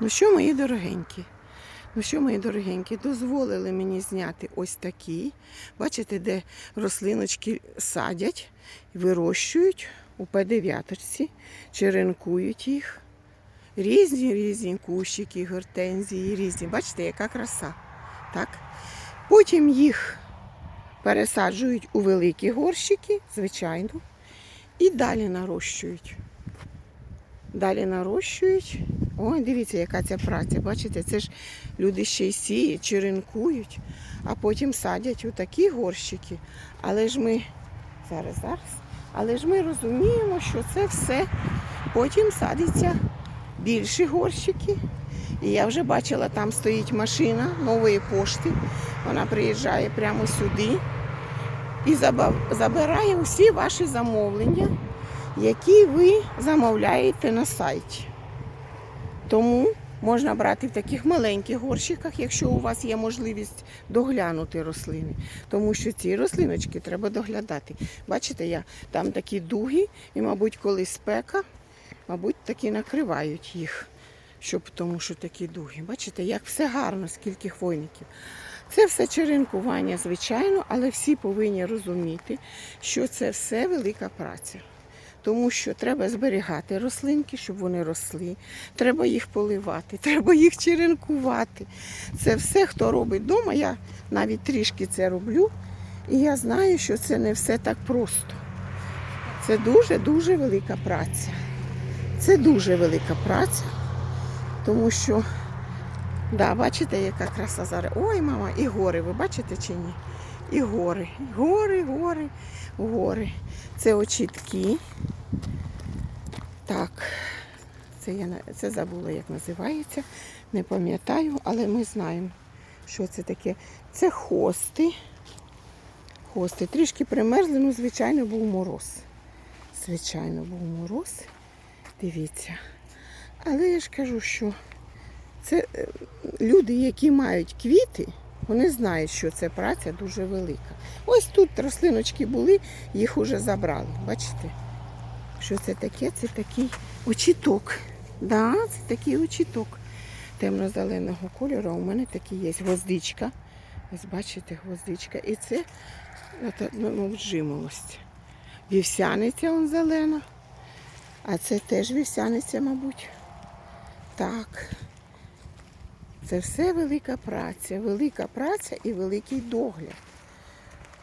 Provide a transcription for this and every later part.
Ну що, мої дорогенькі? Ну що, мої дорогенькі, дозволили мені зняти ось такі. Бачите, де рослиночки садять, вирощують у П9, черенкують їх. Різні різні кущики, гортензії, різні. Бачите, яка краса. Так? Потім їх пересаджують у великі горщики, звичайно, і далі нарощують. Далі нарощують. Ой, дивіться, яка ця праця. Бачите, це ж люди ще й сіють, черенкують, а потім садять у такі горщики. Але ж ми зараз, зараз. Але ж ми розуміємо, що це все потім садиться більші горщики. І я вже бачила, там стоїть машина нової пошти. Вона приїжджає прямо сюди і забирає усі ваші замовлення, які ви замовляєте на сайті. Тому можна брати в таких маленьких горщиках, якщо у вас є можливість доглянути рослини. Тому що ці рослиночки треба доглядати. Бачите, я там такі дуги, і, мабуть, коли спека, мабуть, такі накривають їх, щоб тому що такі дуги. Бачите, як все гарно, скільки хвойників. Це все черенкування, звичайно, але всі повинні розуміти, що це все велика праця. Тому що треба зберігати рослинки, щоб вони росли. Треба їх поливати, треба їх черенкувати. Це все, хто робить вдома. Я навіть трішки це роблю. І я знаю, що це не все так просто. Це дуже-дуже велика праця. Це дуже велика праця, тому що, да, бачите, яка краса зараз. Ой, мама, і гори, ви бачите чи ні? І гори, і гори, гори, гори. Це очітки. Так, це я це забула, як називається. Не пам'ятаю, але ми знаємо, що це таке. Це хости. Хости. Трішки примерзли, ну, звичайно, був мороз. Звичайно, був мороз. Дивіться. Але я ж кажу, що це е, люди, які мають квіти, вони знають, що це праця дуже велика. Ось тут рослиночки були, їх уже забрали. Бачите? Що це таке? Це такий очіток. Да, це такий очіток темно-зеленого кольору. У мене такий є гвоздичка. Ось бачите, гвоздичка. І це ну, мабуть, жимолость. Вівсяниця он зелена. А це теж вівсяниця, мабуть. Так. Це все велика праця, велика праця і великий догляд.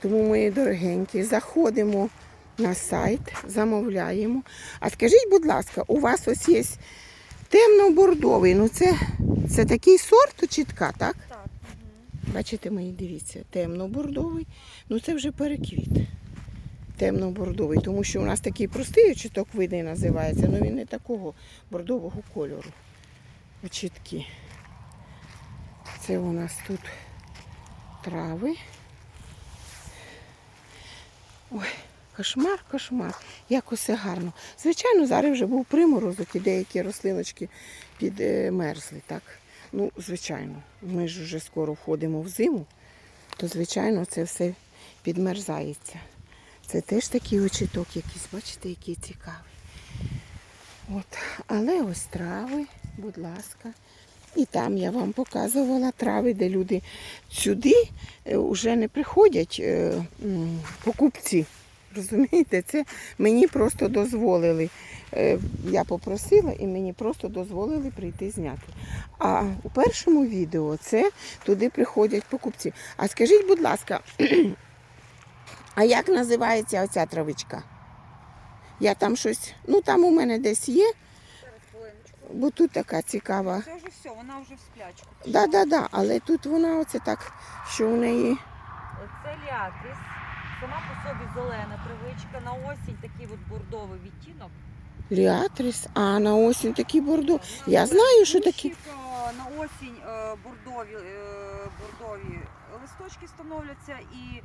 Тому, мої дорогенькі, заходимо на сайт, замовляємо. А скажіть, будь ласка, у вас ось є темно-бордовий. Ну це, це такий сорт очітка, так? Так. Бачите, мої дивіться, темно-бордовий. Ну це вже переквіт. Темно-бордовий, тому що у нас такий простий очіток видний називається, але він не такого бордового кольору. Очітки. Це у нас тут трави. Ой, кошмар, кошмар. Як усе гарно. Звичайно, зараз вже був приморозок і деякі рослиночки підмерзли, так? Ну, звичайно, ми ж вже скоро входимо в зиму, то, звичайно, це все підмерзається. Це теж такий очіток якийсь, бачите, який цікавий. От. Але ось трави, будь ласка. І там я вам показувала трави, де люди сюди вже не приходять е, покупці. Розумієте, це мені просто дозволили. Е, Я попросила і мені просто дозволили прийти зняти. А у першому відео це туди приходять покупці. А скажіть, будь ласка, а як називається оця травичка? Я там щось, ну там у мене десь є, бо тут така цікава. Це вже все, вона вже в сплячку. Да, да, да, але тут вона оце так, що у неї. Це ліатріс. Сама по собі зелена травичка. На осінь такий от бордовий відтінок. Ліатріс, а на осінь такі бордо. Вона Я знаю, що такі. е, На осінь е, бордові, е, бордові листочки становляться і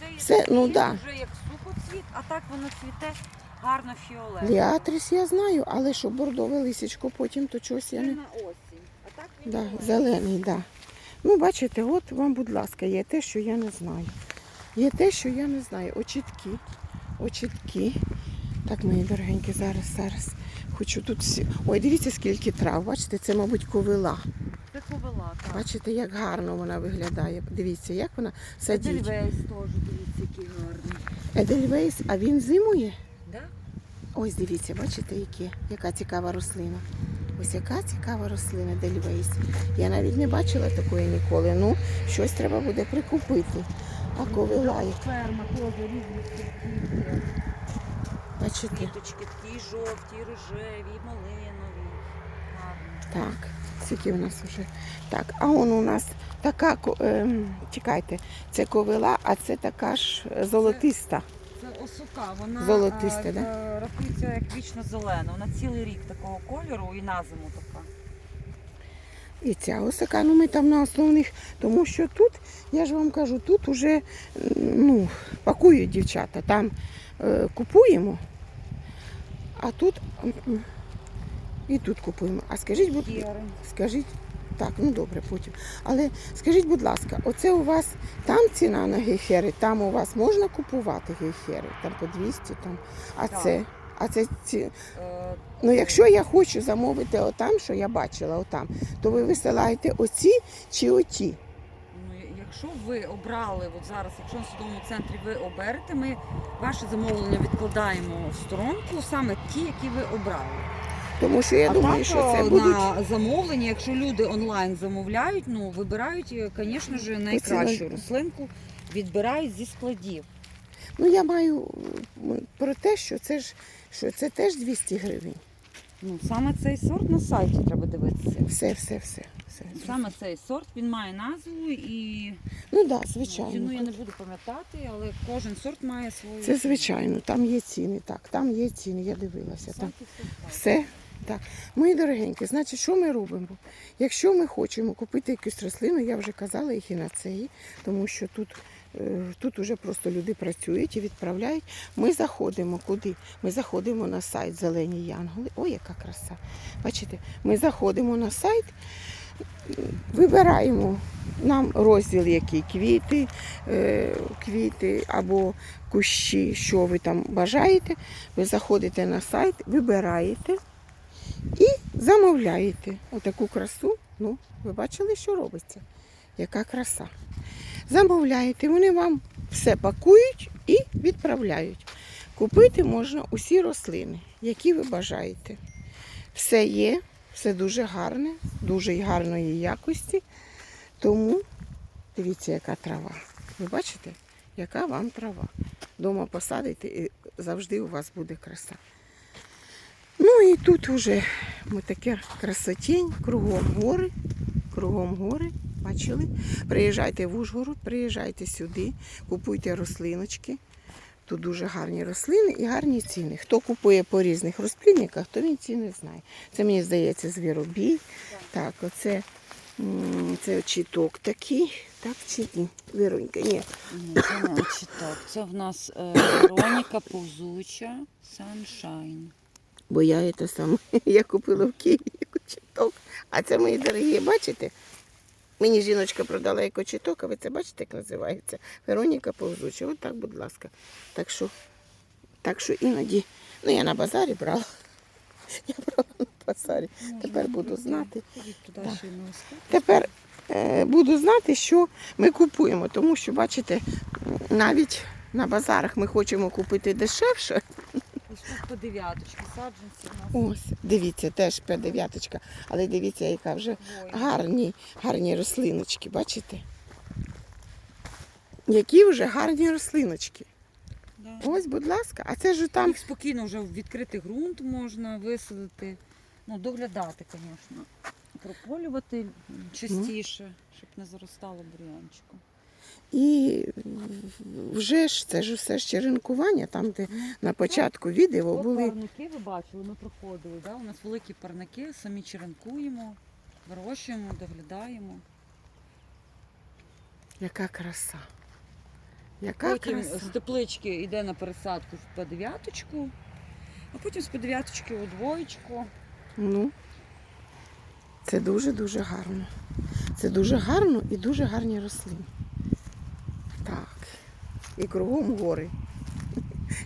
цей Це, ну, да. вже як сухоцвіт, а так воно цвіте гарно фіолетово. Ліатріс я знаю, але що бордове лисичко потім, то чогось Це я не. на осінь. А так він Да, зелений. зелений, да. Ну, бачите, от вам, будь ласка, є те, що я не знаю. Є те, що я не знаю. Очітки. Очітки. Так, мої дорогенькі, зараз, зараз. Хочу тут всі. Ой, дивіться, скільки трав. Бачите, це, мабуть, ковила. Це ковила, так. Бачите, як гарно вона виглядає. Дивіться, як вона садить. Дельвейс теж, дивіться, який гарний. Едельвейс, а він зимує? Да? Ось дивіться, бачите, які, яка цікава рослина. Ось яка цікава рослина Дельвейс. Я навіть не бачила такої ніколи. Ну, щось треба буде прикупити. А ковила, як- Ферма теж різних сортів. Квіточки такі жовті, рожеві, малинові. Гарні. так, скільки в нас вже. Так, а он у нас така, ем, чекайте, це ковила, а це така ж золотиста. Це осока, вона Золотиста, е, да? рахується як вічно зелена. Вона цілий рік такого кольору і на зиму така. І ця осака, ну ми там на основних, тому що тут, я ж вам кажу, тут уже ну, пакують дівчата, там е, купуємо, а тут і тут купуємо. А скажіть, будь скажіть, так, ну добре, потім. Але скажіть, будь ласка, оце у вас там ціна на гейхери, там у вас можна купувати гейхери, там по 200, там, а Так. це, а це ці, Е, Ну, якщо я хочу замовити отам, що я бачила отам, то ви висилаєте оці чи оті. Ну, якщо ви обрали, от зараз, якщо на судовому центрі ви оберете, ми ваше замовлення відкладаємо в сторонку, саме ті, які ви обрали. Тому що я а думаю, так, що це будуть. на замовлення, якщо люди онлайн замовляють, ну вибирають, е, звісно ж, найкращу рослинку, відбирають зі складів. Ну я маю про те, що це ж що це теж 200 гривень. Ну, саме цей сорт на сайті треба дивитися. Все, все, все. все. Саме цей сорт він має назву і Ну так, да, ціну звичайно. я не буду пам'ятати, але кожен сорт має свою. Це звичайно, там є ціни. Так, там є ціни, я дивилася. Там все так. мої дорогенькі, значить, що ми робимо? Якщо ми хочемо купити якусь рослину, я вже казала їх і на цей, тому що тут, тут уже просто люди працюють і відправляють. Ми заходимо куди? Ми заходимо на сайт Зелені Янголи. Ой, яка краса! Бачите, ми заходимо на сайт, вибираємо нам розділ, який квіти, е, квіти або кущі, що ви там бажаєте. Ви заходите на сайт, вибираєте і замовляєте отаку красу. Ну, ви бачили, що робиться? Яка краса. Замовляєте, вони вам все пакують і відправляють. Купити можна усі рослини, які ви бажаєте. Все є, все дуже гарне, дуже гарної якості. Тому дивіться, яка трава. Ви бачите, яка вам трава. Дома посадите і завжди у вас буде краса. Ну і тут вже ми таке красотінь, кругом гори, кругом гори, бачили? Приїжджайте в Ужгород, приїжджайте сюди, купуйте рослиночки. Тут дуже гарні рослини і гарні ціни. Хто купує по різних розплідниках, то він ціни знає. Це мені здається звіробій. Так, оце це чіток такий. Так, чи ні? Віронька, ні. Ні, це не очіток. Це в нас е, Вероніка повзуча Sunshine. Бо я це саме, я купила в Києві кочеток. А це мої дорогі, бачите? Мені жіночка продала як кочеток, а ви це бачите, як називається? Вероніка Повзуча. От так, будь ласка. Так що, так що іноді, ну я на базарі брала. Я брала на базарі. Тепер буду знати. Так. Тепер е, буду знати, що ми купуємо, тому що, бачите, навіть на базарах ми хочемо купити дешевше. По дев'яточки, саджанці у нас. Ось, дивіться, теж П9, але дивіться, яка вже гарні, гарні рослиночки, бачите? Які вже гарні рослиночки. Да. Ось, будь ласка, а це ж там. Їх спокійно вже в відкритий ґрунт можна висадити. Ну, доглядати, звісно. Прополювати частіше, щоб не заростало бур'янчиком. І вже ж це ж все ж черенкування, там, де на початку відео були. парники ви бачили, ми проходили. Да? У нас великі парники, самі черенкуємо, вирощуємо, доглядаємо. Яка краса. Яка Потім краса. з теплички йде на пересадку в П9, а потім з П9 у двоєчку. Ну, це дуже-дуже гарно. Це дуже гарно і дуже гарні рослини. Так. І кругом гори.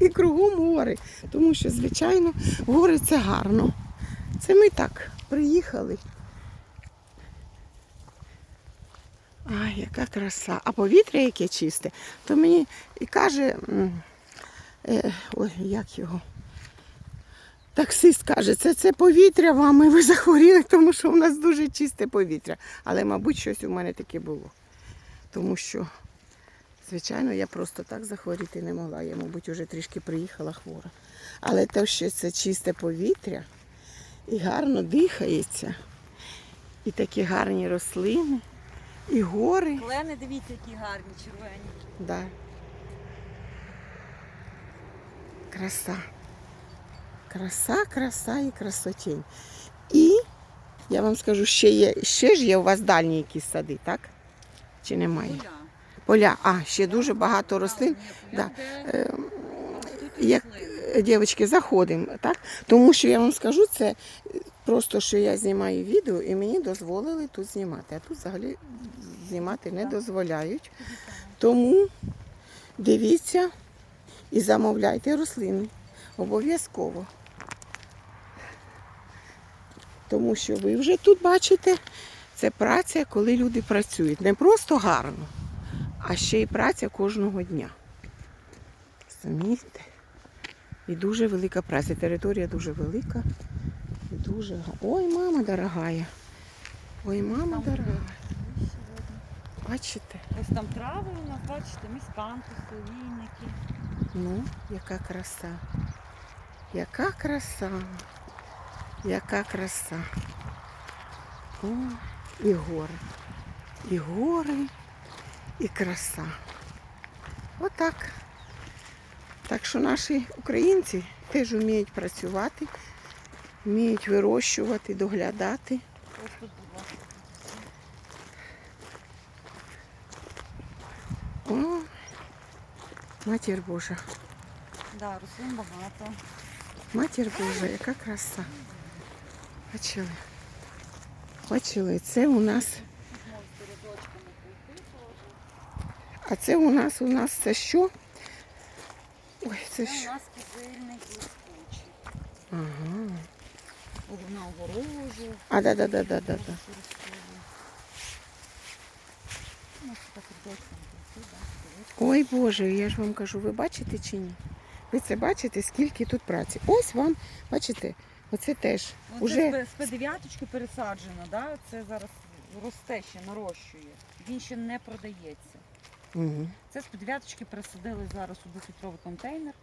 і кругом гори. Тому що, звичайно, гори це гарно. Це ми так приїхали. Ай, яка краса. А повітря яке чисте, то мені і каже, е, ой, як його. Таксист каже, це, це повітря вам, і ви захворіли, тому що в нас дуже чисте повітря. Але, мабуть, щось у мене таке було. Тому що, звичайно, я просто так захворіти не могла. Я, мабуть, вже трішки приїхала хвора. Але те, що це чисте повітря і гарно дихається, і такі гарні рослини, і гори. Клени, дивіться, які гарні, червоні. Да. Краса. Краса, краса і красотень. І я вам скажу, ще є, ще ж є у вас дальні якісь сади, так? Чи немає? Поля. А, ще дуже багато рослин. Да. Е, як дівчатки, заходимо, так? Тому що я вам скажу, це е, просто що я знімаю відео і мені дозволили тут знімати. А тут взагалі знімати не дозволяють. Тому дивіться і замовляйте рослини. Обов'язково. Тому що ви вже тут бачите, це праця, коли люди працюють. Не просто гарно, а ще й праця кожного дня. Розумієте? І дуже велика праця. Територія дуже велика. І дуже Ой, мама дорогая. Ой, мама дорога. Бачите? Ось там трави у нас, бачите, міскантуси, війники. Ну, яка краса. Яка краса. Яка краса. О, і гори. І гори, і краса. Отак. Так що наші українці теж вміють працювати, вміють вирощувати, доглядати. О, матір Божа. Да, рослин багато. Матір Божа, яка краса. Бачили? Бачили, це у нас, а це у нас, у нас це що? Ой, це Це у що? нас кизильник блискучий. Ага. На огорожу. А, да, да, да, да, да, да. Ой Боже, я ж вам кажу, ви бачите чи ні? Ви це бачите, скільки тут праці? Ось вам, бачите, оце теж. Ну, Уже з П9 пересаджено, да? це зараз росте ще, нарощує. Він ще не продається. Угу. Це з П9 пересадили зараз у двохлітровий контейнер.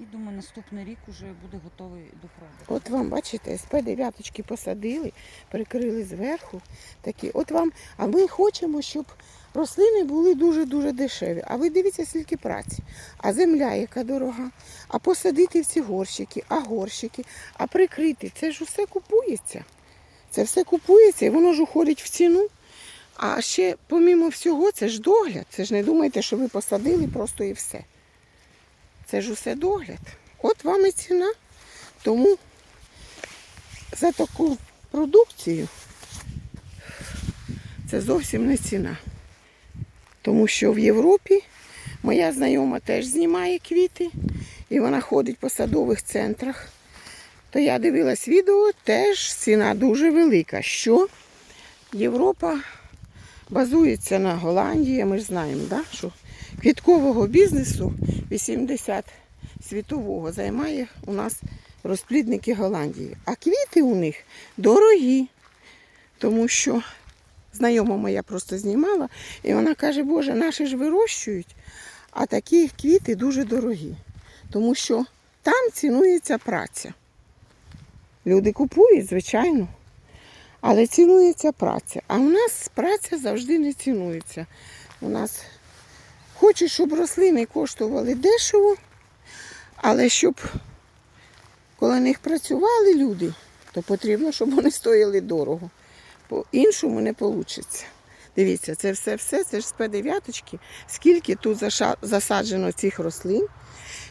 І думаю, наступний рік вже буде готовий до продажу. От вам, бачите, СП дев'яточки посадили, прикрили зверху. Такі. От вам, а ми хочемо, щоб рослини були дуже-дуже дешеві. А ви дивіться, скільки праці. А земля, яка дорога. А посадити в ці горщики, а горщики, а прикрити. Це ж усе купується. Це все купується і воно ж уходить в ціну. А ще, помімо всього, це ж догляд. Це ж не думайте, що ви посадили просто і все. Це ж усе догляд. От вам і ціна. Тому за таку продукцію це зовсім не ціна. Тому що в Європі моя знайома теж знімає квіти, і вона ходить по садових центрах. То я дивилась відео, теж ціна дуже велика. Що Європа базується на Голландії, ми ж знаємо, да, що квіткового бізнесу 80 світового займає у нас розплідники Голландії. А квіти у них дорогі, тому що знайома моя просто знімала, і вона каже, Боже, наші ж вирощують, а такі квіти дуже дорогі, тому що там цінується праця. Люди купують, звичайно, але цінується праця. А у нас праця завжди не цінується. У нас хочуть, щоб рослини коштували дешево, але щоб коли них працювали люди, то потрібно, щоб вони стояли дорого. По-іншому не вийде. Дивіться, це все-все, це ж з П9, скільки тут засаджено цих рослин,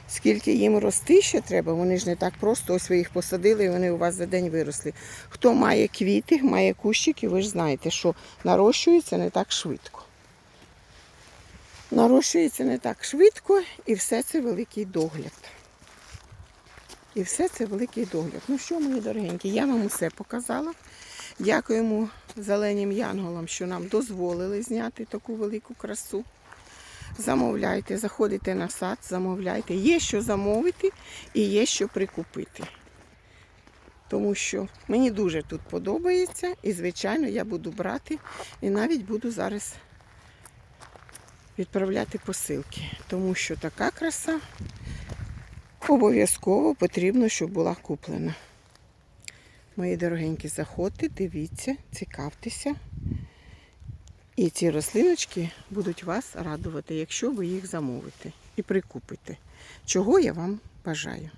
скільки їм рости ще треба, вони ж не так просто, ось ви їх посадили і вони у вас за день виросли. Хто має квіти, має кущики, ви ж знаєте, що нарощується не так швидко. нарощується не так швидко, і все це великий догляд. І все це великий догляд. Ну що, мої дорогенькі, я вам усе показала. Дякуємо зеленім янголам, що нам дозволили зняти таку велику красу. Замовляйте, заходите на сад, замовляйте. Є що замовити і є що прикупити. Тому що мені дуже тут подобається і, звичайно, я буду брати і навіть буду зараз відправляти посилки. Тому що така краса обов'язково потрібно, щоб була куплена. Мої дорогенькі, заходьте, дивіться, цікавтеся. І ці рослиночки будуть вас радувати, якщо ви їх замовите і прикупите. Чого я вам бажаю.